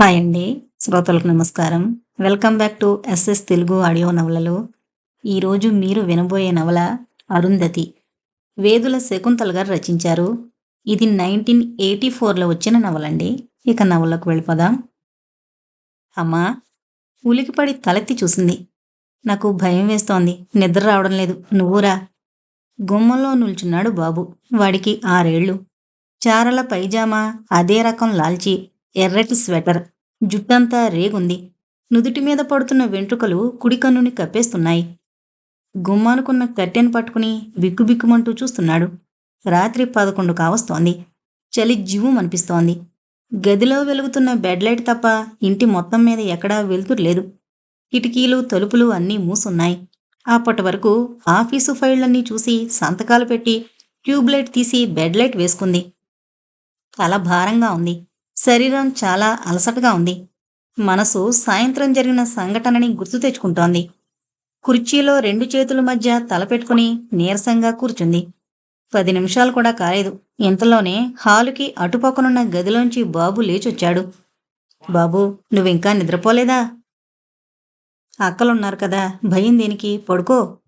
Hi అండి. శ్రోతలకు నమస్కారం. Welcome back to SS Telugu audio నవలలు. ఈరోజు మీరు వినబోయే నవల అరుంధతి. వేదుల శకుంతల్ గారు రచించారు. ఇది నైన్టీన్ ఎయిటీ ఫోర్లో వచ్చిన నవలండి. ఇక నవలకు వెళ్ళిపోదాం. అమ్మా ఉలికిపడి తలెత్తి చూసింది. నాకు భయం వేస్తోంది. నిద్ర రావడం లేదు. నువ్వురా. గుమ్మంలో నిల్చున్నాడు బాబు. వాడికి ఆరేళ్ళు చారల పైజామా అదే రకం లాల్చి ఎర్రటి స్వెటర్ జుట్టంతా రేగుంది. నుదుటి మీద పడుతున్న వెంట్రుకలు కుడి కన్నుని కప్పేస్తున్నాయి. గుమ్మానుకున్న కట్టెను పట్టుకుని బిక్కుబిక్కుమంటూ చూస్తున్నాడు. రాత్రి పదకొండు కావస్తోంది. చలి జివ్వు అనిపిస్తోంది. గదిలో వెలుగుతున్న బెడ్ లైట్ తప్ప ఇంటి మొత్తం మీద ఎక్కడా వెలుతురు లేదు. కిటికీలు తలుపులు అన్నీ మూసున్నాయి. అప్పటి వరకు ఆఫీసు ఫైళ్ళన్నీ చూసి సంతకాలు పెట్టి ట్యూబ్లైట్ తీసి బెడ్ లైట్ వేసుకుంది. తల భారంగా ఉంది. శరీరం చాలా అలసటగా ఉంది. మనసు సాయంత్రం జరిగిన సంఘటనని గుర్తు తెచ్చుకుంటోంది. కుర్చీలో రెండు చేతుల మధ్య తల పెట్టుకుని నీరసంగా కూర్చుంది. పది నిమిషాలు కూడా కాలేదు. ఇంతలోనే హాలుకి అటుపక్కనున్న గదిలోంచి బాబు లేచొచ్చాడు. బాబు నువ్వింకా నిద్రపోలేదా? అక్కలున్నారు కదా భయం దేనికి? పడుకో.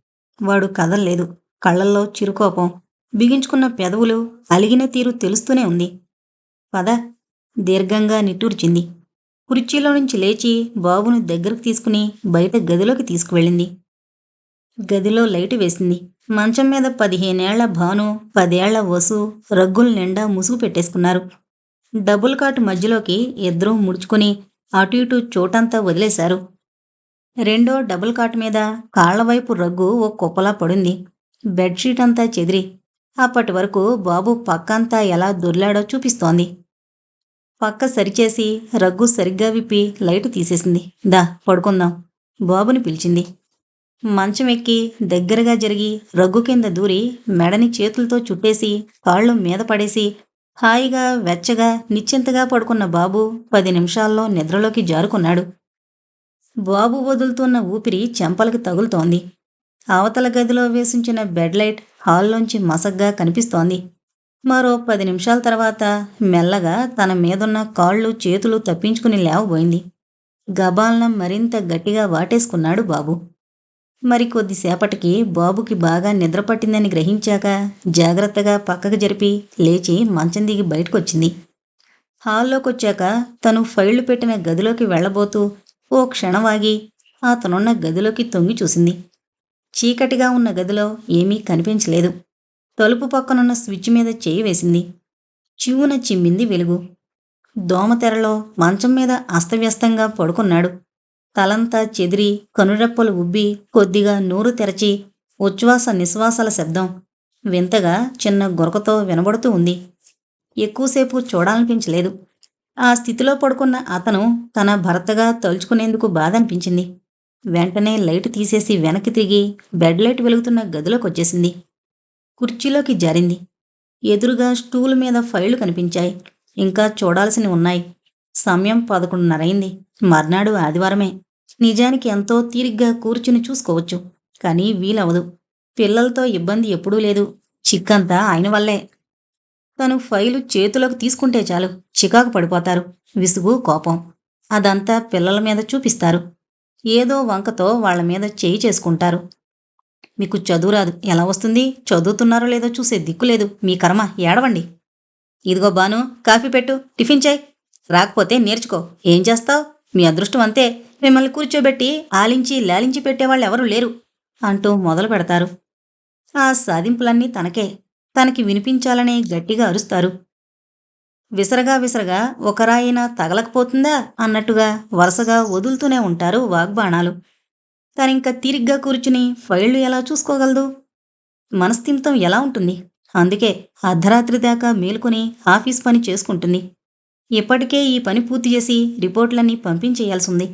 వాడు కదల్లేదు. కళ్ళల్లో చిరుకోపం. బిగించుకున్న పెదవులు అలిగిన తీరు తెలుస్తూనే ఉంది. పద దీర్ఘంగా నిట్టూర్చింది. కుర్చీలో నుంచి లేచి బాబును దగ్గరకు తీసుకుని బయట గదిలోకి తీసుకువెళ్ళింది. గదిలో లైటు వేసింది. మంచం మీద పదిహేనేళ్ళ భాను పదేళ్ళ వసు రగ్గుల నిండా ముసుగు పెట్టేసుకున్నారు. డబుల్ కాటు మధ్యలోకి ఇద్దరూ ముడుచుకుని అటు ఇటు చోటంతా వదిలేశారు. రెండో డబుల్ కాట్ మీద కాళ్ళవైపు రగ్గు ఓ కుప్పలా పడింది. బెడ్షీట్ అంతా చెదిరి. అప్పటి వరకు బాబు పక్కంతా ఎలా దొర్లాడో చూపిస్తోంది. పక్క సరిచేసి రగ్గు సరిగ్గా విప్పి లైటు తీసేసింది. దా పడుకుందాం బాబుని పిలిచింది. మంచం ఎక్కి దగ్గరగా జరిగి రగ్గు కింద దూరి మెడని చేతులతో చుట్టేసి కాళ్ళు మీద పడేసి హాయిగా వెచ్చగా నిశ్చింతగా పడుకున్న బాబు పది నిమిషాల్లో నిద్రలోకి జారుకున్నాడు. బాబు వదులుతున్న ఊపిరి చెంపలకి తగులుతోంది. అవతల గదిలో వేసించిన బెడ్ లైట్ హాల్లోంచి మసగ్గా కనిపిస్తోంది. మరో పది నిమిషాల తర్వాత మెల్లగా తన మీదున్న కాళ్ళు చేతులు తప్పించుకుని లేవబోయింది. గబాలన మరింత గట్టిగా వాటేసుకున్నాడు బాబు. మరి కొద్దిసేపటికి బాబుకి బాగా నిద్ర పట్టిందని గ్రహించాక జాగ్రత్తగా పక్కకు జరిపి లేచి మంచం దిగి బయటకొచ్చింది. హాల్లోకొచ్చాక తను ఫైళ్ళు పెట్టిన గదిలోకి వెళ్ళబోతూ ఓ క్షణవాగి అతనున్న గదిలోకి తొంగి చూసింది. చీకటిగా ఉన్న గదిలో ఏమీ కనిపించలేదు. తలుపు పక్కనున్న స్విచ్ మీద చేయి వేసింది. చివున చిమ్మింది వెలుగు. దోమతెరలో మంచం మీద అస్తవ్యస్తంగా పడుకున్నాడు. తలంతా చెదిరి కనురెప్పలు ఉబ్బి కొద్దిగా నోరు తెరచి ఉచ్ఛ్వాస నిశ్వాసాల శబ్దం వింతగా చిన్న గురకతో వినబడుతూ ఉంది. ఎక్కువసేపు చూడాలనిపించలేదు. ఆ స్థితిలో పడుకున్న అతను తన భర్తగా తలుచుకునేందుకు బాధ అనిపించింది వెంటనే లైట్ తీసేసి వెనక్కి తిరిగి బెడ్ లైట్ వెలుగుతున్న గదిలోకి వచ్చేసింది కుర్చీలోకి జారింది. ఎదురుగా స్టూల్ మీద ఫైళ్ళు కనిపించాయి. ఇంకా చూడాల్సినవి ఉన్నాయి. సమయం పదకొండున్నరైంది. మర్నాడు ఆదివారమే. నిజానికి ఎంతో తీరిగ్గా కూర్చుని చూసుకోవచ్చు. కానీ వీలవదు పిల్లలతో ఇబ్బంది ఎప్పుడూ లేదు. చిక్కంతా ఆయన వల్లే. తను ఫైలు చేతులకు తీసుకుంటే చాలు. చికాకు పడిపోతారు. విసుగు కోపం. అదంతా పిల్లల మీద చూపిస్తారు. ఏదో వంకతో వాళ్ళ మీద చేయి చేసుకుంటారు. మీకు చదువు రాదు. ఎలా వస్తుంది? చదువుతున్నారో లేదో చూసే దిక్కు లేదు. మీ కర్మ ఏడవండి. ఇదిగో బాను కాఫీ పెట్టు టిఫిన్ చేయి. రాకపోతే నేర్చుకో. ఏం చేస్తావు? మీ అదృష్టం అంతే. మిమ్మల్ని కూర్చోబెట్టి ఆలించి లాలించి పెట్టేవాళ్ళు ఎవరూ లేరు అంటూ మొదలు పెడతారు. ఆ సాధింపులన్నీ తనకే. తనకి వినిపించాలని గట్టిగా అరుస్తారు. విసరగా విసరగా ఒకరాయినా తగలకపోతుందా అన్నట్టుగా వరుసగా వదులుతూనే ఉంటారు వాగ్బాణాలు. తను ఇంకా తీరిగ్గా కూర్చుని ఫైళ్ళు ఎలా చూసుకోగలదు? మనస్థిమితం ఎలా ఉంటుంది? అందుకే అర్ధరాత్రి దాకా మేలుకొని ఆఫీస్ పని చేసుకుంటుంది. ఇప్పటికే ఈ పని పూర్తి చేసి రిపోర్ట్లన్నీ పంపించేయాల్సింది.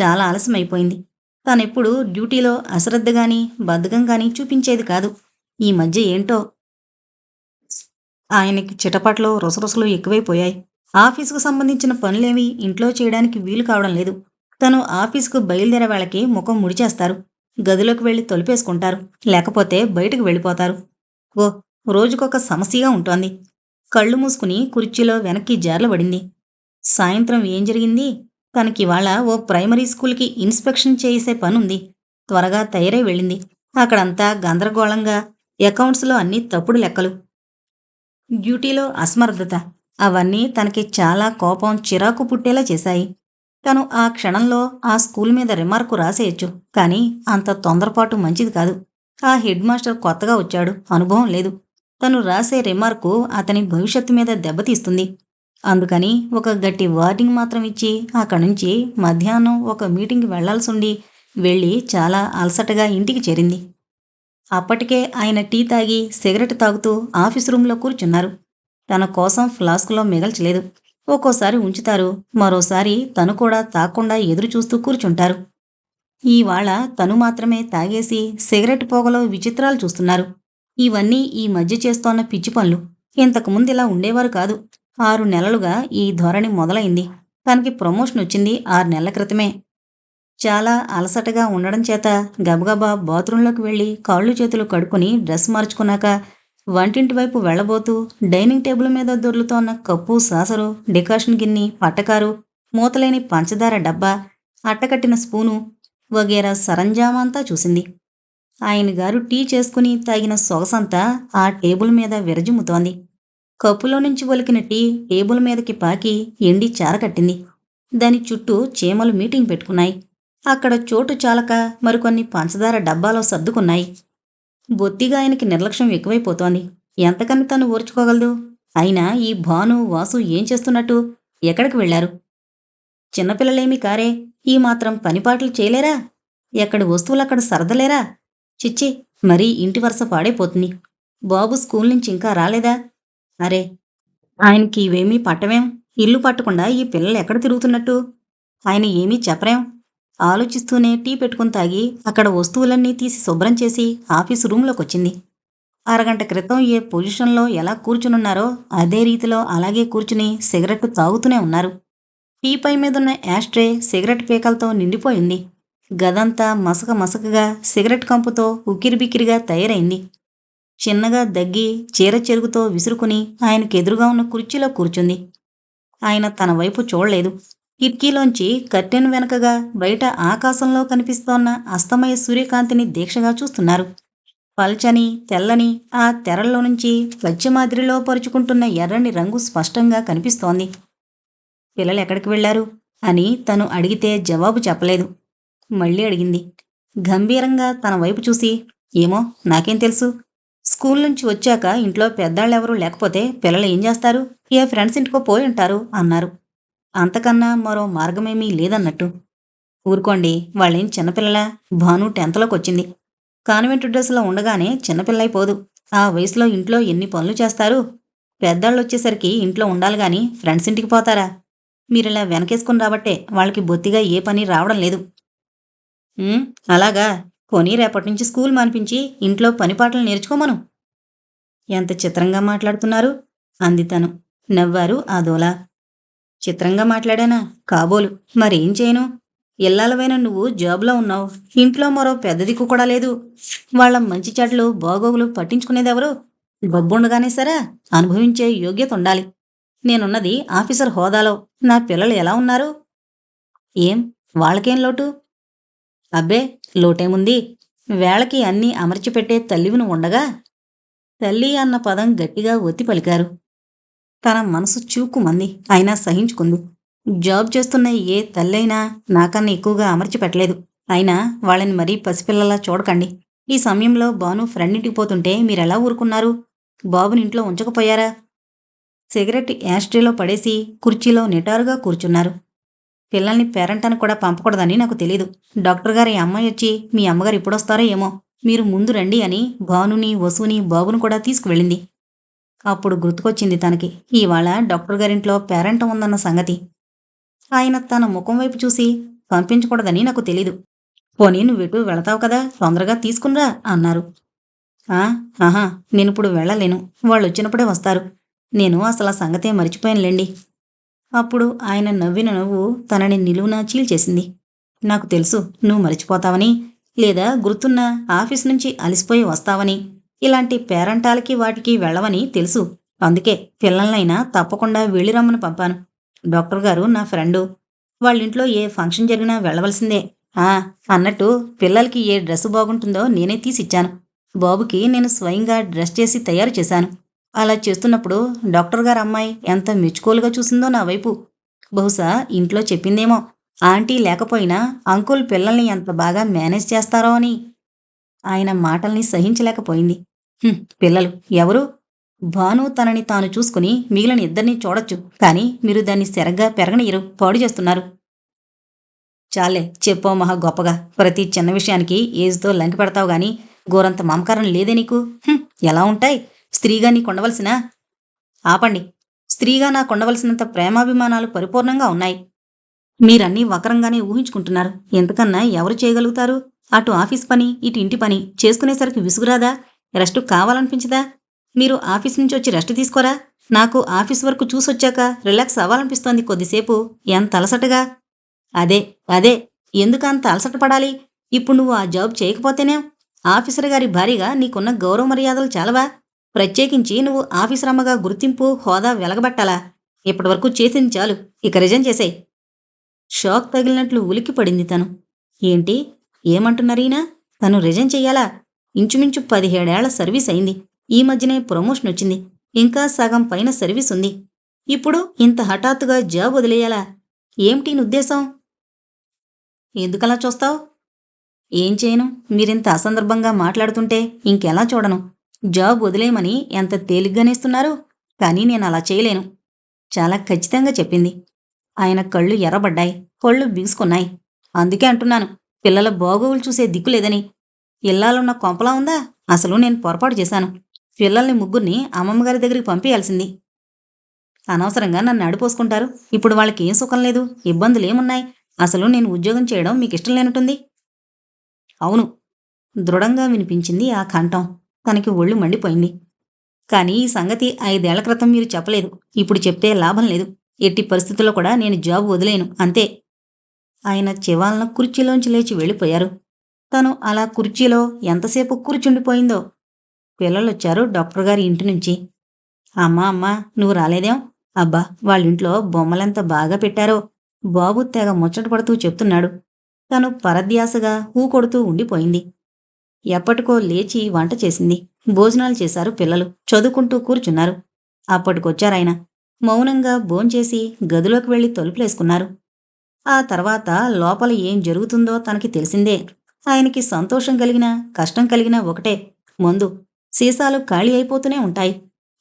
చాలా ఆలస్యమైపోయింది. తానెప్పుడు డ్యూటీలో అశ్రద్ధ కానీ బద్ధకం కానీ చూపించేది కాదు. ఈ మధ్య ఏంటో? ఆయనకి చిటపట్లో రుసరుసలు ఎక్కువైపోయాయి. ఆఫీసుకు సంబంధించిన పనులేవి ఇంట్లో చేయడానికి వీలు కావడం లేదు. తను ఆఫీసుకు బయలుదేరే వాళ్ళకి ముఖం ముడిచేస్తారు గదిలోకి వెళ్ళి తొలిపేసుకుంటారు. లేకపోతే బయటకు వెళ్ళిపోతారు. ఓ రోజుకొక సమస్యగా ఉంటోంది. కళ్ళు మూసుకుని కుర్చీలో వెనక్కి జార్లబడింది సాయంత్రం ఏం జరిగింది? తనకివాళ ఓ ప్రైమరీ స్కూల్కి ఇన్స్పెక్షన్ చేసే పనుంది. త్వరగా తయారై వెళ్ళింది. అక్కడంతా గందరగోళంగా అకౌంట్స్లో అన్ని తప్పుడు లెక్కలు. డ్యూటీలో అసమర్థత. అవన్నీ తనకి చాలా కోపం చిరాకు పుట్టేలా చేశాయి. తను ఆ క్షణంలో ఆ స్కూల్ మీద రిమార్కు రాసేయచ్చు కానీ అంత తొందరపాటు మంచిది కాదు. ఆ హెడ్ మాస్టర్ కొత్తగా వచ్చాడు. అనుభవం లేదు. తను రాసే రిమార్కు అతని భవిష్యత్తు మీద దెబ్బతీస్తుంది అందుకని ఒక గట్టి వార్నింగ్ మాత్రం ఇచ్చి అక్కడి నుంచి మధ్యాహ్నం ఒక మీటింగ్కి వెళ్ళాల్సిండి వెళ్ళి చాలా అలసటగా ఇంటికి చేరింది. అప్పటికే ఆయన టీ తాగి సిగరెట్ తాగుతూ ఆఫీస్ రూమ్లో కూర్చున్నారు. తన కోసం ఫ్లాస్క్లో మిగల్చలేదు. ఒక్కోసారి ఉంచుతారు. మరోసారి తను కూడా తాకుండా ఎదురు చూస్తూ కూర్చుంటారు. ఈవాళ తను మాత్రమే తాగేసి సిగరెట్ పొగలో విచిత్రాలు చూస్తున్నారు. ఇవన్నీ ఈ మధ్య చేస్తోన్న పిచ్చి పనులు. ఇంతకుముందు ఇలా ఉండేవారు కాదు. ఆరు నెలలుగా ఈ ధోరణి మొదలైంది. తనకి ప్రమోషన్ వచ్చింది ఆరు నెలల క్రితమే. చాలా అలసటగా ఉండడం చేత గబగబా బాత్రూంలోకి వెళ్ళి కాళ్ళు చేతులు కడుక్కుని డ్రెస్ మార్చుకున్నాక వంటింటి వైపు వెళ్ళబోతూ డైనింగ్ టేబుల్ మీద దొర్లుతోన్న కప్పు సాసరు డికాషన్ గిన్ని పట్టకారు మూతలేని పంచదార డబ్బా అట్టకట్టిన స్పూను వగేరా సరంజామంతా చూసింది. ఆయన గారు టీ చేసుకుని తాగిన సొగసంతా ఆ టేబుల్ మీద విరజిమ్ముతోంది. కప్పులో నుంచి ఒలికిన టీ టేబుల్ మీదకి పాకి ఎండి చారకట్టింది. దాని చుట్టూ చీమలు మీటింగ్ పెట్టుకున్నాయి. అక్కడ చోటు చాలక మరికొన్ని పంచదార డబ్బాలో సర్దుకున్నాయి. బొత్తిగా ఆయనకి నిర్లక్ష్యం ఎక్కువైపోతోంది. ఎంతకని తను ఓర్చుకోగలదు. అయినా ఈ భాను వాసు ఏం చేస్తున్నట్టు? ఎక్కడికి వెళ్ళారు చిన్నపిల్లలేమి కారే. ఈ మాత్రం పనిపాట్లు చేయలేరా? ఎక్కడి వస్తువులు అక్కడ సరదలేరా? చిచ్చి మరీ ఇంటి వరుస పాడైపోతుంది. బాబు స్కూల్ నుంచి ఇంకా రాలేదా? అరే ఆయనకి ఇవేమీ పట్టవేం? ఇల్లు పట్టకుండా ఈ పిల్లలు ఎక్కడ తిరుగుతున్నట్టు? ఆయన ఏమీ చెప్పరేం? ఆలోచిస్తూనే టీ పెట్టుకుని తాగి అక్కడ వస్తువులన్నీ తీసి శుభ్రం చేసి ఆఫీసు రూమ్లోకి వచ్చింది అరగంట క్రితం ఏ పొజిషన్లో ఎలా కూర్చునున్నారో అదే రీతిలో అలాగే కూర్చుని సిగరెట్ తాగుతూనే ఉన్నారు. టీ పై మీదున్న యాస్ట్రే సిగరెట్ పీకలతో నిండిపోయింది. గదంతా మసక మసకగా సిగరెట్ కంపుతో ఉక్కిరిబిక్కిరిగా తయారైంది. చిన్నగా దగ్గి చీర చెరుగుతో విసురుకుని ఆయనకు ఎదురుగా ఉన్న కుర్చీలో కూర్చుంది. ఆయన తన వైపు చూడలేదు. కిటికీలోంచి కర్టెన్ వెనకగా బయట ఆకాశంలో కనిపిస్తోన్న అస్తమయ సూర్యకాంతిని దీక్షగా చూస్తున్నారు. పల్చని తెల్లని ఆ తెరల్లో నుంచి పశ్చిమాద్రిలో పరుచుకుంటున్న ఎర్రని రంగు స్పష్టంగా కనిపిస్తోంది. పిల్లలు ఎక్కడికి వెళ్ళారు అని తను అడిగితే జవాబు చెప్పలేదు. మళ్ళీ అడిగింది. గంభీరంగా తన వైపు చూసి ఏమో నాకేం తెలుసు. స్కూల్ నుంచి వచ్చాక ఇంట్లో పెద్దాళ్ళెవరూ లేకపోతే పిల్లలు ఏం చేస్తారు? ఏ ఫ్రెండ్స్ ఇంటికో పోయి ఉంటారు అన్నారు. అంతకన్నా మరో మార్గమేమీ లేదన్నట్టు. ఊరుకోండి వాళ్ళేం చిన్నపిల్లల? భాను టెన్త్లోకి వచ్చింది కాన్వెంట్ డ్రెస్లో ఉండగానే చిన్నపిల్లైపోదు ఆ వయసులో ఇంట్లో ఎన్ని పనులు చేస్తారు? పెద్దాళ్ళు వచ్చేసరికి ఇంట్లో ఉండాలి గాని ఫ్రెండ్స్ ఇంటికి పోతారా? మీరిలా వెనకేసుకుని రాబట్టే వాళ్ళకి బొత్తిగా ఏ పని రావడం లేదు. అలాగా. కొని రేపటి నుంచి స్కూల్ మానిపించి ఇంట్లో పనిపాటలు నేర్చుకోమను. ఎంత చిత్రంగా మాట్లాడుతున్నారు? అంది తను. నవ్వారు ఆ దోలా. చిత్రంగా మాట్లాడానా? కాబోలు. మరేం చేయను? ఇల్లాలవైన నువ్వు జాబ్లో ఉన్నావు. ఇంట్లో మరో పెద్ద దిక్కు కూడా లేదు. వాళ్ళ మంచి చెడ్లు బాగోగులు పట్టించుకునేదెవరు? డబ్బుండగానే సరే అనుభవించే యోగ్యత ఉండాలి. నేనున్నది ఆఫీసర్ హోదాలో. నా పిల్లలు ఎలా ఉన్నారు? ఏం? వాళ్ళకేం లోటు? అబ్బే లోటేముంది? వేళకి అన్నీ అమర్చిపెట్టే తల్లివి ఉండగా? తల్లి అన్న పదం గట్టిగా ఒత్తి పలికారు. తన మనసు చూకుమంది. అయినా సహించుకుంది. జాబ్ చేస్తున్న ఏ తల్లైనా నాకన్నా ఎక్కువగా అమర్చి పెట్టలేదు. అయినా వాళ్ళని మరీ పసిపిల్లలా చూడకండి. ఈ సమయంలో బాను ఫ్రెండ్ ఇంటికి పోతుంటే మీరెలా ఊరుకున్నారు? బాబుని ఇంట్లో ఉంచకపోయారా? సిగరెట్ యాస్ట్రీలో పడేసి కుర్చీలో నిటారుగా కూర్చున్నారు. పిల్లల్ని పేరెంట్ అని కూడా పంపకూడదని నాకు తెలీదు. డాక్టర్ గారి అమ్మాయి వచ్చి మీ అమ్మగారు ఎప్పుడొస్తారో ఏమో. మీరు ముందు రండి అని భానుని వసుని బాబును కూడా తీసుకువెళ్ళింది. అప్పుడు గుర్తుకొచ్చింది తనకి. ఇవాళ డాక్టర్ గారింట్లో పేరెంట్ ఉందన్న సంగతి. ఆయన తన ముఖం వైపు చూసి పంపించకూడదని నాకు తెలీదు. పోనీ నువ్వెటు వెళతావు కదా తొందరగా తీసుకునిరా అన్నారు. ఆహా నేనిప్పుడు వెళ్ళలేను. వాళ్ళు వచ్చినప్పుడే వస్తారు. నేను అసలు ఆ సంగతే మర్చిపోయానులేండి. అప్పుడు ఆయన నవ్విన నవ్వు తనని నిలువున చీల్చేసింది. నాకు తెలుసు నువ్వు మర్చిపోతావని లేదా గుర్తున్న ఆఫీస్ నుంచి అలిసిపోయి వస్తావని ఇలాంటి పేరంటాలకి వాటికి వెళ్ళవని తెలుసు. అందుకే పిల్లలనైనా తప్పకుండా వెళ్ళిరమ్మని పంపాను. డాక్టర్ గారు నా ఫ్రెండు. వాళ్ళ ఇంట్లో ఏ ఫంక్షన్ జరిగినా వెళ్ళవలసిందే. ఆ అన్నట్టు పిల్లలకి ఏ డ్రెస్ బాగుంటుందో నేనే తీసిచ్చాను. బాబుకి నేను స్వయంగా డ్రెస్ చేసి తయారు చేశాను. అలా చేస్తున్నప్పుడు డాక్టర్ గారు అమ్మాయి ఎంత మెచ్చుకోలుగా చూసిందో నా వైపు. బహుశా ఇంట్లో చెప్పిందేమో. ఆంటీ లేకపోయినా అంకుల్ పిల్లల్ని ఎంత బాగా మేనేజ్ చేస్తారో అని. ఆయన మాటల్ని సహించలేకపోయింది. పిల్లలు ఎవరు? భాను తనని తాను చూసుకుని మిగిలిన ఇద్దరిని చూడొచ్చు కానీ మీరు దాన్ని సరిగ్గా పెరగనీయరు పాడు చేస్తున్నారు. చాలే చెప్పో మహా గొప్పగా. ప్రతి చిన్న విషయానికి ఏజ్తో లంకి పెడతావు గాని గోరంత మమకారం లేదే నీకు? ఎలా ఉంటాయి? స్త్రీగా నీకు ఉండవలసిన? ఆపండి. స్త్రీగా నాకు ఉండవలసినంత ప్రేమాభిమానాలు పరిపూర్ణంగా ఉన్నాయి. మీరన్నీ వక్రంగానే ఊహించుకుంటున్నారు. ఎంతకన్నా ఎవరు చేయగలుగుతారు? అటు ఆఫీస్ పని ఇటు ఇంటి పని. చేసుకునేసరికి విసుగురాదా? రెస్ట్ కావాలనిపించదా? మీరు ఆఫీస్ నుంచి వచ్చి రెస్ట్ తీసుకోరా? నాకు ఆఫీస్ వరకు చూసొచ్చాక రిలాక్స్ అవ్వాలనిపిస్తోంది కొద్దిసేపు. ఎంత అలసటగా? అదే అదే. ఎందుకు అంత అలసట పడాలి? ఇప్పుడు నువ్వు ఆ జాబ్ చేయకపోతేనే ఆఫీసర్ గారి భారీగా నీకున్న గౌరవ మర్యాదలు చాలవా? ప్రత్యేకించి నువ్వు ఆఫీసర్ అమ్మగా గుర్తింపు హోదా వెలగబట్టాలా? ఇప్పటివరకు చేసింది చాలు. ఇక రిజైన్ చేసేయ్. షాక్ తగిలినట్లు ఉలిక్కి పడింది తను. ఏంటి? ఏమంటున్నారీనా తను రిజైన్ చెయ్యాలా? ఇంచుమించు పదిహేడేళ్ళ సర్వీస్ అయింది. ఈ మధ్యనే ప్రమోషన్ వచ్చింది. ఇంకా సగం పైన సర్వీస్ ఉంది. ఇప్పుడు ఇంత హఠాత్తుగా జాబ్ వదిలేయాలా? ఏమిటి ఉద్దేశం? ఎందుకలా చూస్తావు? ఏం చేయను? మీరింత అసందర్భంగా మాట్లాడుతుంటే ఇంకెలా చూడను? జాబ్ వదిలేయమని ఎంత తేలిగ్గానేస్తున్నారు? కానీ నేను అలా చేయలేను. చాలా ఖచ్చితంగా చెప్పింది. ఆయన కళ్ళు ఎర్రబడ్డాయి. కళ్ళు బిగుసుకున్నాయి. అందుకే అంటున్నాను. పిల్లల బాగోగులు చూసే దిక్కు లేదని. ఇల్లాలున్న కొంపలా ఉందా? అసలు నేను పొరపాటు చేశాను. పిల్లల్ని ముగ్గురిని అమ్మమ్మగారి దగ్గరికి పంపేయాల్సింది. అనవసరంగా నన్ను అడిపోసుకుంటారు ఇప్పుడు వాళ్ళకి ఏం సుఖం లేదు ఇబ్బందులు ఏమున్నాయి అసలు నేను ఉద్యోగం చేయడం మీకు ఇష్టం లేనట్టుంది. అవును దృఢంగా వినిపించింది ఆ కంఠం. తనకి ఒళ్ళు మండిపోయింది. కానీ ఈ సంగతి ఐదేళ్ళ క్రితం మీరు చెప్పలేదు. ఇప్పుడు చెప్తే లాభం లేదు. ఎట్టి పరిస్థితుల్లో కూడా నేను జాబ్ వదిలేను. అంతే. ఆయన చివాలన కుర్చీలోంచి లేచి వెళ్ళిపోయారు. తను అలా కుర్చీలో ఎంతసేపు కూర్చుండిపోయిందో. పిల్లలొచ్చారు డాక్టర్ గారి ఇంటి నుంచి. అమ్మా అమ్మా నువ్వు రాలేదేం? అబ్బా వాళ్ళింట్లో బొమ్మలెంత బాగా పెట్టారో. బాబు తెగ ముచ్చట పడుతూ చెప్తున్నాడు. తను పరధ్యాసగా హూ కొడుతూ ఉండిపోయింది. ఎప్పటికో లేచి వంట చేసింది. భోజనాలు చేశారు పిల్లలు. చదువుకుంటూ కూర్చున్నారు. అప్పటికొచ్చారాయన మౌనంగా భోంచేసి గదిలోకి వెళ్ళి తలుపులేసుకున్నారు. ఆ తర్వాత లోపల ఏం జరుగుతుందో తనకి తెలిసిందే. ఆయనకి సంతోషం కలిగినా కష్టం కలిగినా ఒకటే. మందు సీసాలు ఖాళీ అయిపోతూనే ఉంటాయి.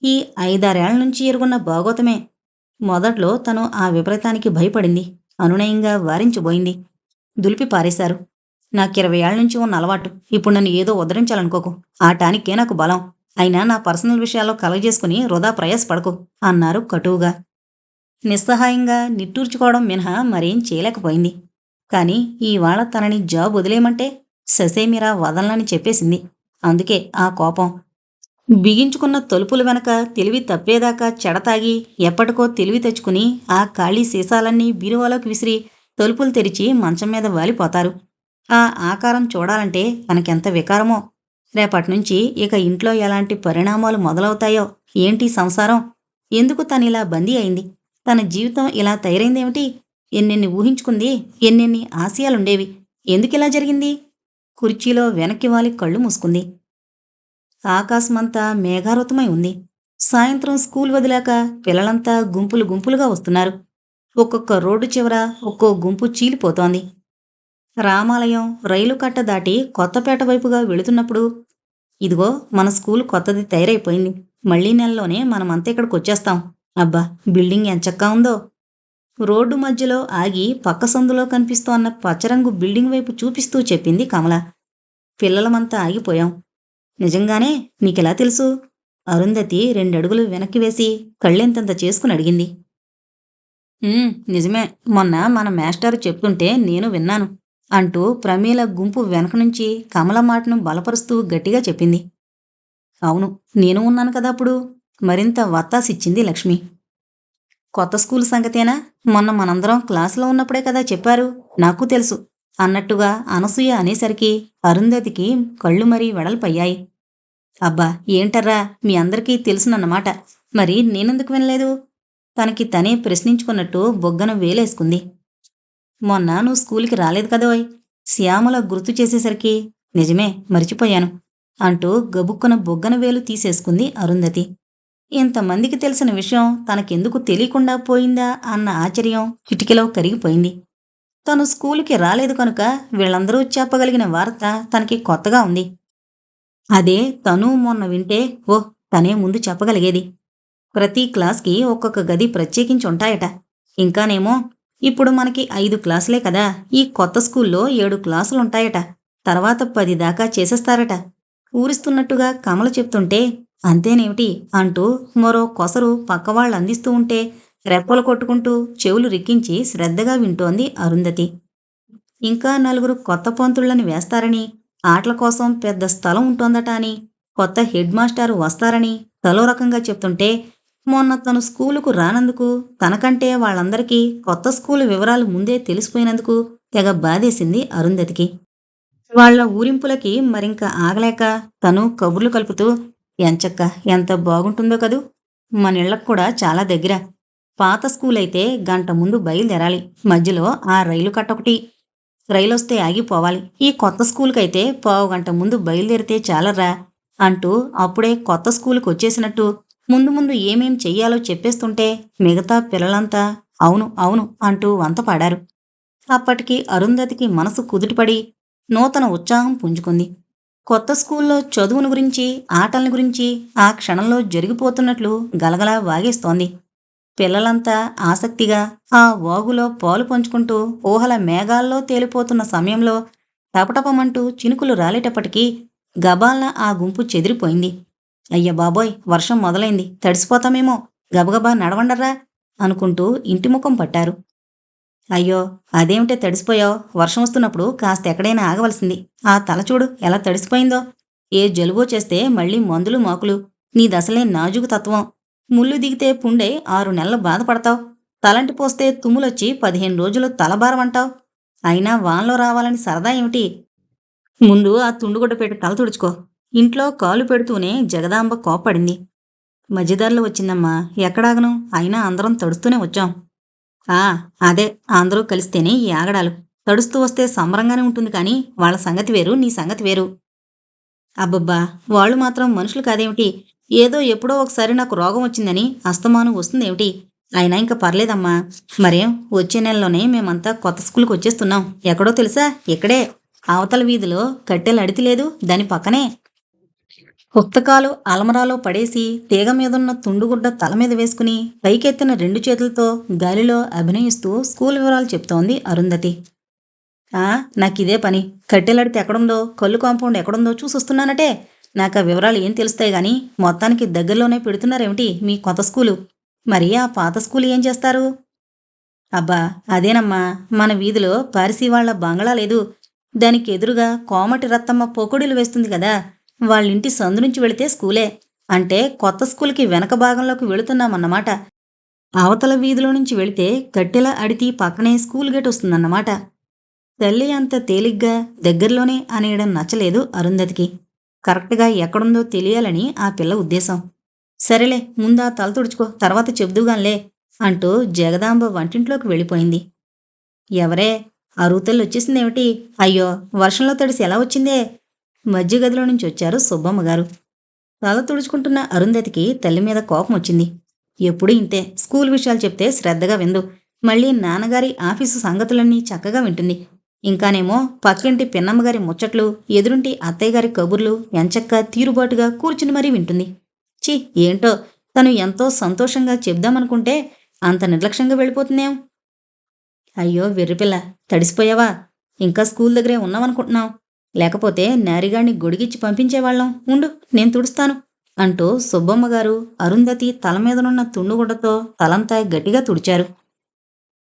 ఈ ఐదారేళ్ళ నుంచి ఎరుగున్న భాగోతమే. మొదట్లో తను ఆ విపరీతానికి భయపడింది. అనునయంగా వారించబోయింది. దులిపి పారేశారు. నాకిరవై ఏళ్ళ నుంచి ఉన్న అలవాటు. ఇప్పుడు నన్ను ఏదో ఉద్ధరించాలనుకోకు. ఆ టానికే నాకు బలం. అయినా నా పర్సనల్ విషయాల్లో కలగజేసుకుని వృధా ప్రయాసపడకు అన్నారు కటువుగా. నిస్సహాయంగా నిట్టూర్చుకోవడం మినహా మరేం చేయలేకపోయింది. కానీ ఈవాళ తనని జాబ్ వదిలేయమంటే ససేమిరా వదలనని చెప్పేసింది. అందుకే ఆ కోపం. బిగించుకున్న తలుపుల వెనక తెలివి తప్పేదాకా చెడతాగి ఎప్పటికో తెలివి తెచ్చుకుని ఆ ఖాళీ సీసాలన్నీ బీరువాలోకి విసిరి తలుపులు తెరిచి మంచం మీద వాలిపోతారు. ఆ ఆకారం చూడాలంటే తనకెంత వికారమో. రేపటినుంచి ఇక ఇంట్లో ఎలాంటి పరిణామాలు మొదలవుతాయో ఏంటి సంసారం? ఎందుకు తనిలా బందీ అయింది? తన జీవితం ఇలా తయారైందేమిటి? ఎన్నెన్ని ఊహించుకుంది ఎన్నెన్ని ఆశయాలుండేవి. ఎందుకిలా జరిగింది? కుర్చీలో వెనక్కి వాలి కళ్ళు మూసుకుంది. ఆకాశమంతా మేఘారూతమై ఉంది. సాయంత్రం స్కూల్ వదిలాక పిల్లలంతా గుంపులు గుంపులుగా వస్తున్నారు. ఒక్కొక్క రోడ్డు చివర ఒక్కో గుంపు చీలిపోతోంది. రామాలయం రైలు కట్ట దాటి కొత్తపేట వైపుగా వెళుతున్నప్పుడు ఇదిగో మన స్కూల్ కొత్తది తయారైపోయింది. మళ్ళీ నెలలోనే మనమంతా ఇక్కడికి వచ్చేస్తాం అబ్బా బిల్డింగ్ ఎంచక్కా ఉందో? రోడ్డు మధ్యలో ఆగి పక్క సందులో కనిపిస్తోన్న పచ్చరంగు బిల్డింగ్ వైపు చూపిస్తూ చెప్పింది కమల. పిల్లలమంతా ఆగిపోయాం. నిజంగానే నీకెలా తెలుసు? అరుంధతి రెండడుగులు వెనక్కి వేసి కళ్ళెంతంత చేసుకుని అడిగింది. నిజమే. మొన్న మన మేస్టారు చెప్తుంటే నేను విన్నాను అంటూ ప్రమీల గుంపు వెనక నుంచి కమల మాటను బలపరుస్తూ గట్టిగా చెప్పింది. అవును నేను ఉన్నాను కదా అప్పుడు. మరింత వత్తాసిచ్చింది లక్ష్మి. కొత్త స్కూల్ సంగతేనా? మొన్న మనందరం క్లాసులో ఉన్నప్పుడే కదా చెప్పారు. నాకు తెలుసు. అన్నట్టుగా అనసూయ అనేసరికి అరుంధతికి కళ్ళు మరీ వెడల్పయ్యాయి. అబ్బా ఏంటర్రా? మీ అందరికీ తెలుసునన్నమాట. మరి నేనెందుకు వినలేదు? తనకి తనే ప్రశ్నించుకున్నట్టు బొగ్గన వేలేసుకుంది. మొన్న నువ్వు స్కూల్కి రాలేదు కదోయ్ శ్యామల గుర్తు చేసేసరికి నిజమే మర్చిపోయాను అంటూ గబుక్కున బొగ్గన వేలు తీసేసుకుంది అరుంధతి. ఇంతమందికి తెలిసిన విషయం తనకెందుకు తెలియకుండా పోయిందా అన్న ఆశ్చర్యం కిటికీలో కరిగిపోయింది. తను స్కూలుకి రాలేదు కనుక వీళ్ళందరూ చెప్పగలిగిన వార్త తనకి కొత్తగా ఉంది. అదే తను మొన్న వింటే ఓ తనే ముందు చెప్పగలిగేది. ప్రతి క్లాస్కి ఒక్కొక్క గది ప్రత్యేకించి ఉంటాయట. ఇంకానేమో ఇప్పుడు మనకి ఐదు క్లాసులే కదా ఈ కొత్త స్కూల్లో ఏడు క్లాసులు ఉంటాయట తర్వాత పది దాకా చేసేస్తారట. ఊరిస్తున్నట్టుగా కమల చెప్తుంటే అంతేనేమిటి అంటూ మరో కొసరు పక్కవాళ్ళు అందిస్తూ ఉంటే రెప్పలు కొట్టుకుంటూ చెవులు రిక్కించి శ్రద్ధగా వింటోంది అరుంధతి. ఇంకా నలుగురు కొత్త పంతుళ్ళని వేస్తారని ఆటల కోసం పెద్ద స్థలం ఉంటోందట అని కొత్త హెడ్ మాస్టారు వస్తారని తలో రకంగా చెప్తుంటే మొన్న తను స్కూలుకు రానందుకు తనకంటే వాళ్ళందరికీ కొత్త స్కూలు వివరాలు ముందే తెలిసిపోయినందుకు తెగ బాధేసింది అరుంధతికి. వాళ్ళ ఊరింపులకి మరింక ఆగలేక తను కబుర్లు కలుపుతూ ఎంచక్క ఎంత బాగుంటుందో కదూ. మన ఇళ్ళకు కూడా చాలా దగ్గర. పాత స్కూల్ అయితే గంట ముందు బయలుదేరాలి. మధ్యలో ఆ రైలు కట్టొకటి. రైలు వస్తే ఆగిపోవాలి. ఈ కొత్త స్కూల్కైతే పావు గంట ముందు బయలుదేరితే చాలరా అంటూ అప్పుడే కొత్త స్కూల్కి వచ్చేసినట్టు ముందు ముందు ఏమేం చెయ్యాలో చెప్పేస్తుంటే మిగతా పిల్లలంతా అవును అవును అంటూ వంత పాడారు. అప్పటికి అరుంధతికి మనసు కుదుటపడి నూతన ఉత్సాహం పుంజుకుంది. కొత్త స్కూల్లో చదువును గురించి ఆటలను గురించి ఆ క్షణంలో జరిగిపోతున్నట్లు గలగలా వాగేస్తోంది. పిల్లలంతా ఆసక్తిగా ఆ వాగులో పాలు పంచుకుంటూ ఊహల మేఘాల్లో తేలిపోతున్న సమయంలో టపటపమంటూ చినుకులు రాలేటప్పటికీ గబాల్న ఆ గుంపు చెదిరిపోయింది. అయ్య బాబోయ్ వర్షం మొదలైంది. తడిసిపోతామేమో. గబగబా నడవండర్రా అనుకుంటూ ఇంటి ముఖం పట్టారు. అయ్యో అదేమిటే తడిసిపోయావు? వర్షం వస్తున్నప్పుడు కాస్త ఎక్కడైనా ఆగవలసింది. ఆ తల చూడు ఎలా తడిసిపోయిందో. ఏ జలుబో చేస్తే మళ్ళీ మందులు మాకులు. నీ దశలే నాజుకు తత్వం. ముళ్ళు దిగితే పుండై ఆరు నెలలు బాధపడతావు. తలంటి పోస్తే తుమ్ములొచ్చి పదిహేను రోజులు తలబారమంటావు అయినా వాన్లో రావాలని సరదా ఏమిటి? ముందు ఆ తుండుగుడ్డ పెట్టి తల తుడుచుకో. ఇంట్లో కాలు పెడుతూనే జగదాంబ కోప్పడింది. మధ్యదారిలో వచ్చిందమ్మా ఎక్కడాగను? అయినా అందరం తడుస్తూనే వచ్చాం. ఆ అదే. అందరూ కలిస్తేనే ఈ ఆగడాలు. తడుస్తూ వస్తే సంబరంగానే ఉంటుంది కానీ వాళ్ళ సంగతి వేరు నీ సంగతి వేరు. అబ్బబ్బా వాళ్ళు మాత్రం మనుషులు కాదేమిటి? ఏదో ఎప్పుడో ఒకసారి నాకు రోగం వచ్చిందని అస్తమానం వస్తుందేమిటి? అయినా ఇంకా పర్లేదమ్మా. మరేం వచ్చే నెలలోనే మేమంతా కొత్త స్కూల్కి వచ్చేస్తున్నాం. ఎక్కడో తెలుసా? ఇక్కడే. అవతల వీధిలో కట్టెలు అడితి లేదు దాని పక్కనే. పుస్తకాలు అలమరాలో పడేసి తీగ మీదున్న తుండుగుడ్డ తల మీద వేసుకుని పైకెత్తిన రెండు చేతులతో గాలిలో అభినయిస్తూ స్కూల్ వివరాలు చెప్తోంది అరుంధతి. ఆ నాకిదే పని. కట్టెలడితే ఎక్కడుందో కళ్ళు కాంపౌండ్ ఎక్కడుందో చూసొస్తున్నానటే. నాకు ఆ వివరాలు ఏం తెలుస్తాయి గాని మొత్తానికి దగ్గరలోనే పెడుతున్నారేమిటి మీ కొత్త స్కూలు? మరి ఆ పాత స్కూలు ఏం చేస్తారు? అబ్బా అదేనమ్మా మన వీధిలో పారిసీ వాళ్ళ బంగళా లేదు. దానికి ఎదురుగా కోమటి రత్తమ్మ పొకుడులు వేస్తుంది కదా. వాళ్ళింటి సందు నుంచి వెళితే స్కూలే. అంటే కొత్త స్కూల్కి వెనక భాగంలోకి వెళుతున్నామన్నమాట. అవతల వీధిలో నుంచి వెళితే కట్టెల అడితి పక్కనే స్కూల్ గేట్ వస్తుందన్నమాట. తల్లి అంత తేలిగ్గా దగ్గరలోనే అనేయడం నచ్చలేదు అరుంధతికి. కరెక్ట్గా ఎక్కడుందో తెలియాలని ఆ పిల్ల ఉద్దేశం. సరేలే ముందా తల తుడుచుకో తర్వాత చెబుదుగాన్లే అంటూ జగదాంబ వంటింట్లోకి వెళ్ళిపోయింది. ఎవరే అరువుతల్లి వచ్చేసిందేమిటి అయ్యో వర్షంలో తడిసి ఎలా వచ్చిందే? మధ్య గదిలో నుంచి వచ్చారు సుబ్బమ్మ గారు. తల తుడుచుకుంటున్న అరుంధతికి తల్లి మీద కోపం వచ్చింది. ఎప్పుడూ ఇంతే స్కూల్ విషయాలు చెప్తే శ్రద్ధగా విందు. మళ్ళీ నాన్నగారి ఆఫీసు సంగతులన్నీ చక్కగా వింటుంది. ఇంకానేమో పక్కింటి పిన్నమ్మగారి ముచ్చట్లు ఎదురుంటి అత్తయ్య గారి కబుర్లు ఎంచక్క తీరుబాటుగా కూర్చుని మరీ వింటుంది. చి ఏంటో తను ఎంతో సంతోషంగా చెప్దామనుకుంటే అంత నిర్లక్ష్యంగా వెళ్ళిపోతుందేం? అయ్యో వెర్రిపిల్ల తడిసిపోయావా? ఇంకా స్కూల్ దగ్గరే ఉన్నామనుకుంటున్నావు లేకపోతే నారిగాణ్ణి గొడిగిచ్చి పంపించేవాళ్ళం. ఉండు నేను తుడుస్తాను అంటూ సుబ్బమ్మ గారు అరుంధతి తల మీదనున్న తుండుగుడ్డతో తలంతా గట్టిగా తుడిచారు.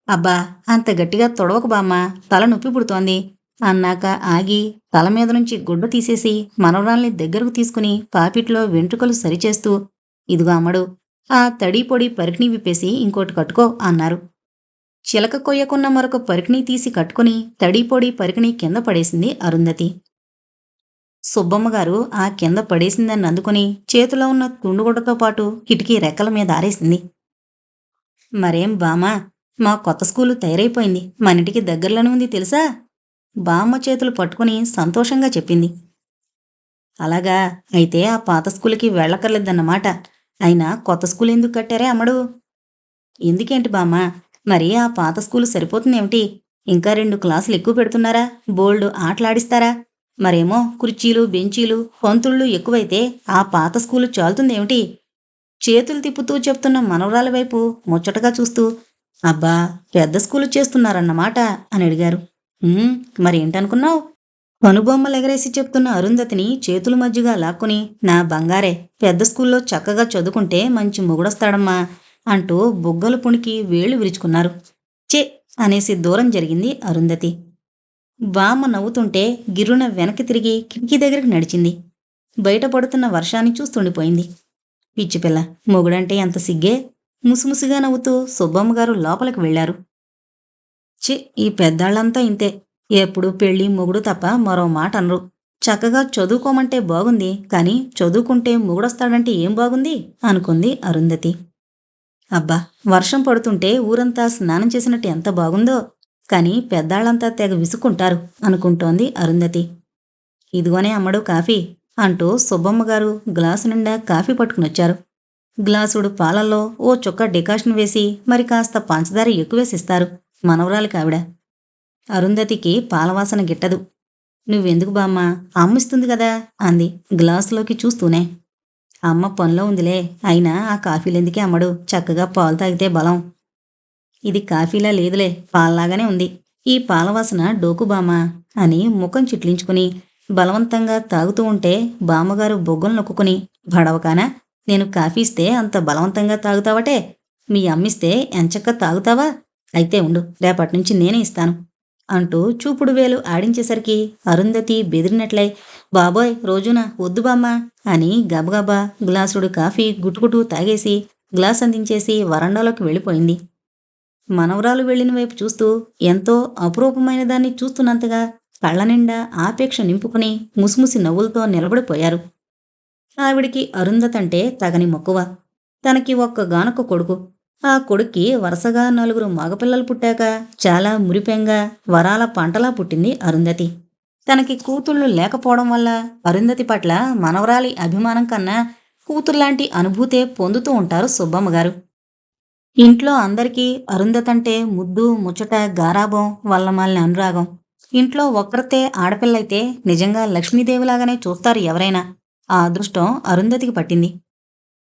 అబ్బా అంత గట్టిగా తొడవకు బామ్మ తల నొప్పి పుడుతోంది అన్నాక ఆగి తల మీద నుంచి గుడ్డ తీసేసి మనవరాల్ని దగ్గరకు తీసుకుని పాపిట్లో వెంట్రుకలు సరిచేస్తూ ఇదిగో అమ్మడు ఆ తడి పొడి పరికిణి విప్పేసి ఇంకోటి కట్టుకో అన్నారు. చిలక కొయ్యకున్న మరొక పరికిణి తీసి కట్టుకుని తడి పొడి కింద పడేసింది అరుంధతి. సుబ్బమ్మ గారు ఆ కింద పడేసిందని అందుకుని చేతిలో ఉన్న తుండుగుడ్డతో పాటు కిటికీ రెక్కల మీద ఆరేసింది. మరేం బామా మా కొత్త స్కూలు తయారైపోయింది. మన ఇంటికి దగ్గరలోనే ఉంది తెలుసా? బామ్మ చేతులు పట్టుకుని సంతోషంగా చెప్పింది. అలాగా అయితే ఆ పాత స్కూల్కి వెళ్ళక్కర్లేదన్నమాట. అయినా కొత్త స్కూల్ ఎందుకు కట్టారే అమ్మడు? ఎందుకేంటి బామ్మ మరి ఆ పాత స్కూలు సరిపోతుందేమిటి? ఇంకా రెండు క్లాసులు ఎక్కువ పెడుతున్నారా? బోల్డ్ ఆటలాడిస్తారా? మరేమో కుర్చీలు బెంచీలు పంతుళ్ళు ఎక్కువైతే ఆ పాత స్కూలు చాలుతుందేమిటి? చేతులు తిప్పుతూ చెప్తున్న మనవరాల వైపు ముచ్చటగా చూస్తూ అబ్బా పెద్ద స్కూలు చేస్తున్నారన్నమాట అని అడిగారు. మరేంటనుకున్నావు? కనుబొమ్మలు ఎగరేసి చెప్తున్న అరుంధతిని చేతుల మధ్యగా లాక్కుని నా బంగారే పెద్ద స్కూల్లో చక్కగా చదువుకుంటే మంచి మొగుడొస్తాడమ్మా. అంటూ బుగ్గలు పుణికి వేళ్ళు విరుచుకున్నారు. చే అనేసి దూరం జరిగింది అరుంధతి. బామ్మ నవ్వుతుంటే గిర్రున వెనక్కి తిరిగి కిటికీ దగ్గరికి నడిచింది. బయట పడుతున్న వర్షాన్ని చూస్తుండిపోయింది. పిచ్చిపిల్ల మొగుడంటే ఎంత సిగ్గే? ముసిముసిగా నవ్వుతూ సుబ్బమ్మ గారు లోపలికి వెళ్ళారు చి ఈ పెద్దాళ్ళంతా ఇంతే. ఎప్పుడు పెళ్ళి మొగుడు తప్ప మరో మాట అనరు. చక్కగా చదువుకోమంటే బాగుంది కానీ చదువుకుంటే మొగుడొస్తాడంటే ఏం బాగుంది? అనుకుంది అరుంధతి. అబ్బా వర్షం పడుతుంటే ఊరంతా స్నానం చేసినట్టు ఎంత బాగుందో. కానీ పెద్దాళ్ళంతా తెగ విసుక్కుంటారు అనుకుంటోంది అరుంధతి. ఇదిగోనే అమ్మడు కాఫీ అంటూ సుబ్బమ్మగారు గ్లాసు నిండా కాఫీ పట్టుకునొచ్చారు. గ్లాసుడు పాలల్లో ఓ చుక్క డికాషన్ వేసి మరి కాస్త పంచదార ఎక్కువేసిస్తారు మనవరాలికి ఆవిడ. అరుంధతికి పాలవాసన గిట్టదు. నువ్వెందుకు బామ్మ అమ్మిస్తుంది కదా అంది గ్లాసులోకి చూస్తూనే. అమ్మ పనిలో ఉందిలే. అయినా ఆ కాఫీలెందుకే అమ్మడు? చక్కగా పాలు తాగితే బలం. ఇది కాఫీలా లేదులే. పాల్లాగానే ఉంది. ఈ పాలవాసన వాసన డోకుబామా అని ముఖం చిట్లించుకుని బలవంతంగా తాగుతూ ఉంటే బామ్మగారు బొగ్గలు నొక్కుని భడవకానా నేను కాఫీ ఇస్తే అంత బలవంతంగా తాగుతావటే? మీ అమ్మిస్తే ఎంచక్క తాగుతావా? అయితే ఉండు రేపటి నుంచి నేనే ఇస్తాను అంటూ చూపుడు వేలు ఆడించేసరికి అరుంధతి బెదిరినట్లై బాబోయ్ రోజున వద్దు బామ్మ అని గబగబా గ్లాసుడు కాఫీ గుటుగుటు తాగేసి గ్లాస్ అందించేసి వరండాలోకి వెళ్ళిపోయింది. మనవరాలు వెళ్ళిన వైపు చూస్తూ ఎంతో అపురూపమైన దాన్ని చూస్తున్నంతగా కళ్ళ నిండా ఆపేక్ష నింపుకుని ముసిముసి నవ్వులతో నిలబడిపోయారు. ఆవిడికి అరుంధతంటే తగని మక్కువ. తనకి ఒక్క గానొక్క కొడుకు. ఆ కొడుక్కి వరుసగా నలుగురు మగపిల్లలు పుట్టాక చాలా మురిపెంగా వరాల పంటలా పుట్టింది అరుంధతి. తనకి కూతుళ్ళు లేకపోవడం వల్ల అరుంధతి పట్ల మనవరాలి అభిమానం కన్నా కూతుర్లాంటి అనుభూతే పొందుతూ ఉంటారు సుబ్బమ్మ గారు. ఇంట్లో అందరికీ అరుంధతంటే ముద్దు ముచ్చట గారాభం వల్లమాలిన అనురాగం. ఇంట్లో ఒక్కరితే ఆడపిల్లైతే నిజంగా లక్ష్మీదేవిలాగానే చూస్తారు ఎవరైనా. ఆ అదృష్టం అరుంధతికి పట్టింది.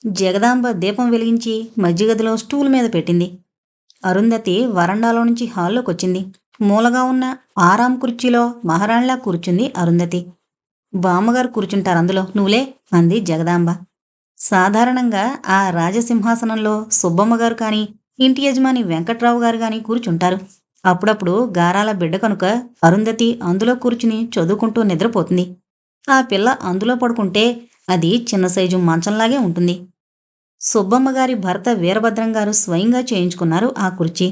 జగదాంబ దీపం వెలిగించి మజ్జిగదిలో స్టూల్ మీద పెట్టింది. అరుంధతి వరండాలో నుంచి హాల్లోకి వచ్చింది మూలగా ఉన్న ఆరాం కుర్చీలో మహారాణిలా కూర్చుంది అరుంధతి. బామ్మగారు కూర్చుంటారు అందులో. నువ్వులే అంది జగదాంబ. సాధారణంగా ఆ రాజసింహాసనంలో సుబ్బమ్మ గారు కానీ ఇంటి యజమాని వెంకట్రావు గారు కానీ కూర్చుంటారు. అప్పుడప్పుడు గారాల బిడ్డ కనుక అరుంధతి అందులో కూర్చుని చదువుకుంటూ నిద్రపోతుంది. ఆ పిల్ల అందులో పడుకుంటే అది చిన్న సైజు మంచంలాగే ఉంటుంది. సుబ్బమ్మ గారి భర్త వీరభద్రం గారు స్వయంగా చేయించుకున్నారు ఆ కుర్చీ.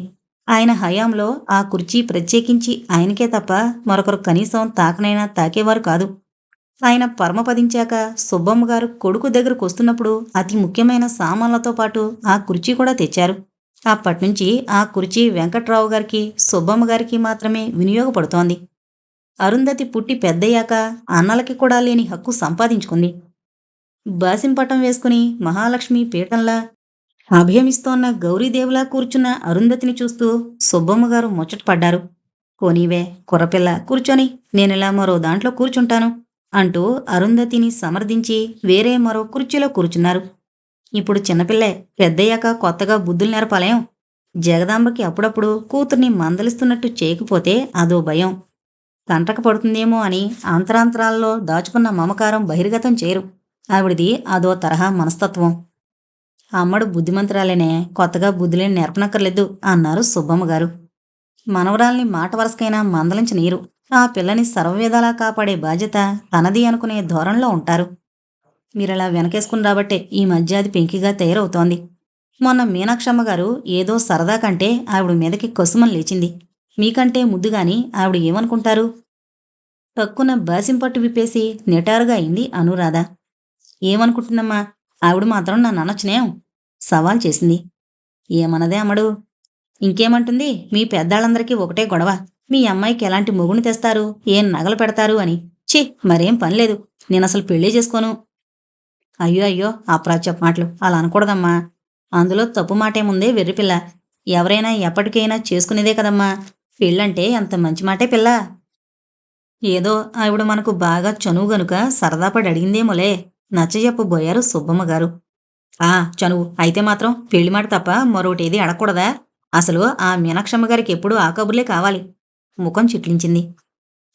ఆయన హయాంలో ఆ కుర్చీ ప్రత్యేకించి ఆయనకే తప్ప మరొకరు కనీసం తాకనైనా తాకేవారు కాదు. ఆయన పరమపదించాక సుబ్బమ్మ గారు కొడుకు దగ్గరకు వస్తున్నప్పుడు అతి ముఖ్యమైన సామాన్లతో పాటు ఆ కుర్చీ కూడా తెచ్చారు. అప్పట్నుంచి ఆ కుర్చీ వెంకట్రావు గారికి సుబ్బమ్మ గారికి మాత్రమే వినియోగపడుతోంది. అరుంధతి పుట్టి పెద్దయ్యాక అన్నలకి కూడా లేని హక్కు సంపాదించుకుంది. బాసింపటం వేసుకుని మహాలక్ష్మి పీఠంలా అభయమిస్తోన్న గౌరీదేవిలా కూర్చున్న అరుంధతిని చూస్తూ సుబ్బమ్మగారు ముచ్చటపడ్డారు. కోనీవే కుర్రపిల్ల కూర్చొని నేనిలా మరో దాంట్లో కూర్చుంటాను? అంటూ అరుంధతిని సమర్థించి వేరే మరో కుర్చీలో కూర్చున్నారు. ఇప్పుడు చిన్నపిల్లే పెద్దయ్యాక కొత్తగా బుద్ధులు నేర్పాలేం? జగదాంబకి అప్పుడప్పుడు కూతుర్ని మందలిస్తున్నట్టు చేయకపోతే అదో భయం. కంటక పడుతుందేమో అని అంతరాంతరాల్లో దాచుకున్న మమకారం బహిర్గతం చేయరు. ఆవిడిది అదో తరహా మనస్తత్వం. అమ్మడు బుద్ధిమంతురాలేనే కొత్తగా బుద్ధిలేని నేర్పనక్కర్లేదు అన్నారు సుబ్బమ్మ గారు. మనవరాల్ని మాట వరసకైనా మందలించనీరు ఆ పిల్లని సర్వవేదాలా కాపాడే బాధ్యత తనది అనుకునే ధోరణిలో ఉంటారు. మీరలా వెనకేసుకుని రాబట్టే ఈ మధ్య అది పెంకిగా తయారవుతోంది. మొన్న మీనాక్షమ్మ గారు ఏదో సరదా కంటే ఆవిడ మీదకి కొసుమని లేచింది. మీకంటే ముద్దుగాని ఆవిడ ఏమనుకుంటారు? తక్కున బాసింపట్టు విప్పేసి నిటారుగా అయింది అనురాధ. ఏమనుకుంటుందమ్మా ఆవిడ మాత్రం నన్ను అనొచ్చునేం సవాల్ చేసింది. ఏమన్నదే అమ్మడు? ఇంకేమంటుంది? మీ పెద్దాళ్ళందరికీ ఒకటే గొడవ. మీ అమ్మాయికి ఎలాంటి మొగుని తెస్తారు? ఏం నగలు పెడతారు అని. ఛీ! మరేం పనిలేదు నేను అసలు పెళ్ళి చేసుకోను. అయ్యో అయ్యో! అప్రాచ్యపు మాటలు. అలా అనకూడదమ్మా. అందులో తప్పు మాటేముందే వెర్రిపిల్ల. ఎవరైనా ఎప్పటికైనా చేసుకునేదే కదమ్మా. పెళ్ళంటే అంత మంచి మాటే పిల్ల. ఏదో ఆవిడ మనకు బాగా చనువు గనుక సరదాపడి అడిగిందేమోలే. నచ్చజెప్పబోయారు సుబ్బమ్మ గారు. ఆ చనువు అయితే మాత్రం పెళ్ళి మాట తప్ప మరొకటేది అడగకూడదా? అసలు ఆ మీనాక్షమ్మ గారికి ఎప్పుడూ ఆ కబుర్లే కావాలి. ముఖం చిట్లించింది.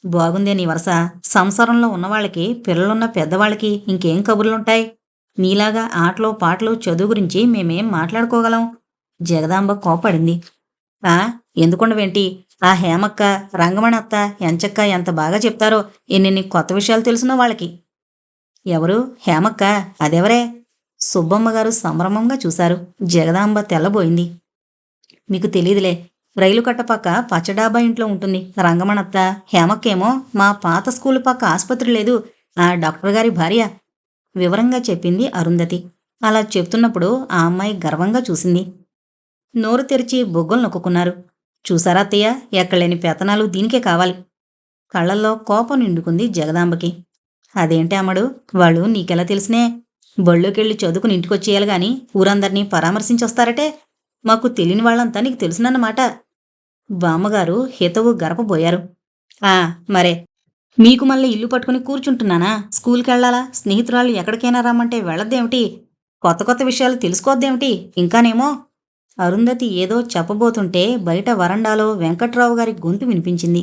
బాగుందే నీ వరస. సంసారంలో ఉన్నవాళ్ళకి పిల్లలున్న పెద్దవాళ్ళకి ఇంకేం కబుర్లుంటాయి? నీలాగా ఆటలు పాటలు చదువు గురించి మేమేం మాట్లాడుకోగలం? జగదాంబ కోపడింది ఆ ఎందుకుండవేంటి? ఆ హేమక్క రంగమణత్త ఎంచక్క ఎంత బాగా చెప్తారో ఎన్నెన్ని కొత్త విషయాలు తెలిసిన వాళ్ళకి. ఎవరు? హేమక్క. అదెవరే? సుబ్బమ్మ గారు సంభ్రమంగా చూశారు. జగదాంబ తెల్లబోయింది. మీకు తెలియదులే రైలు కట్ట పక్క పచ్చడాబా ఇంట్లో ఉంటుంది. రంగమణత్త హేమక్కేమో మా పాత స్కూల్ పక్క ఆసుపత్రి లేదు. ఆ డాక్టర్ గారి భార్య. వివరంగా చెప్పింది అరుంధతి. అలా చెప్తున్నప్పుడు ఆ అమ్మాయి గర్వంగా చూసింది. నోరు తెరిచి బొగ్గలు నొక్కుకున్నారు. చూసారా అత్తయ్య? ఎక్కలేని పెతనాలు దీనికే కావాలి. కళ్ళల్లో కోపం నిండుకుంది జగదాంబకి. అదేంటి అమ్మడు? వాళ్ళు నీకెలా తెలిసినే? బళ్ళోకెళ్ళి చదువుకుని ఇంటికొచ్చేయాలి గాని ఊరందరినీ పరామర్శించి వస్తారటే మాకు తెలియని వాళ్ళంతా నీకు తెలుసునన్నమాట. బామ్మగారు హితవు గరపబోయారు. ఆ మరే. మీకు మళ్ళీ ఇల్లు పట్టుకుని కూర్చుంటున్నానా? స్కూల్కి వెళ్ళాలా స్నేహితురాలు ఎక్కడికైనా రమ్మంటే వెళ్ళద్దేమిటి? కొత్త కొత్త విషయాలు తెలుసుకోద్దేమిటి? ఇంకానేమో? అరుంధతి ఏదో చెప్పబోతుంటే బయట వరండాలో వెంకట్రావు గారి గొంతు వినిపించింది.